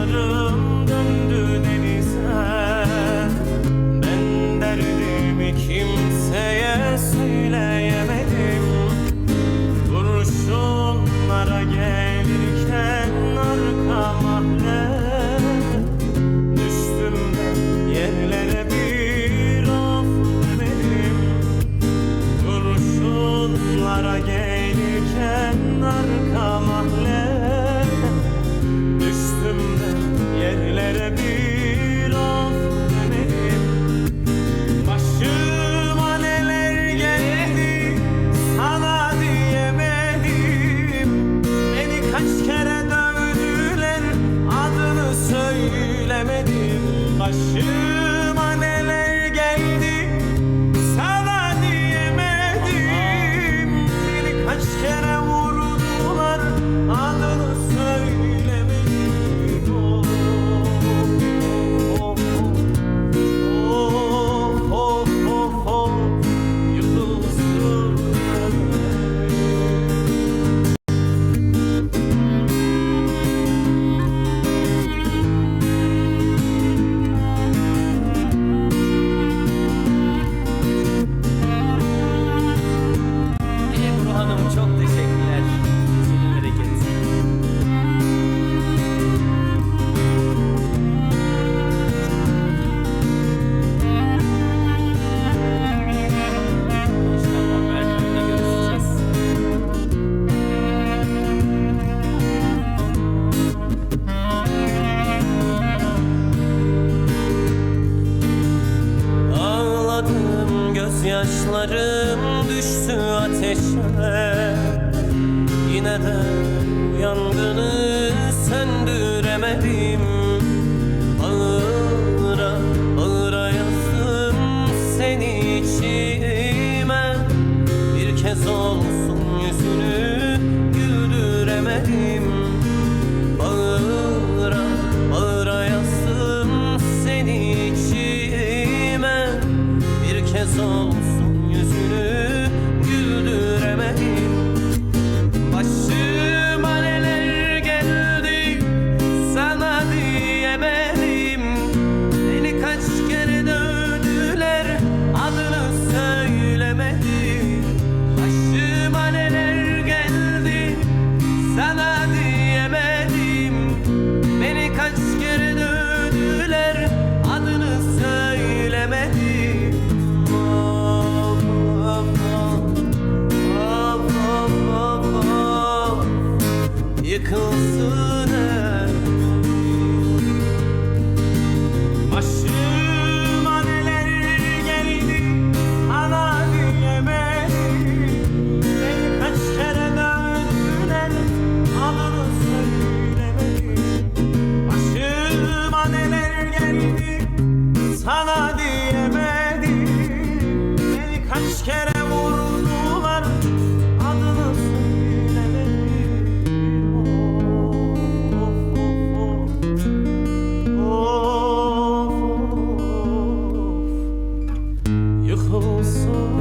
Tanrım się Gözyaşlarım düştü ateşe. Yine de yangını söndüremedim song coração.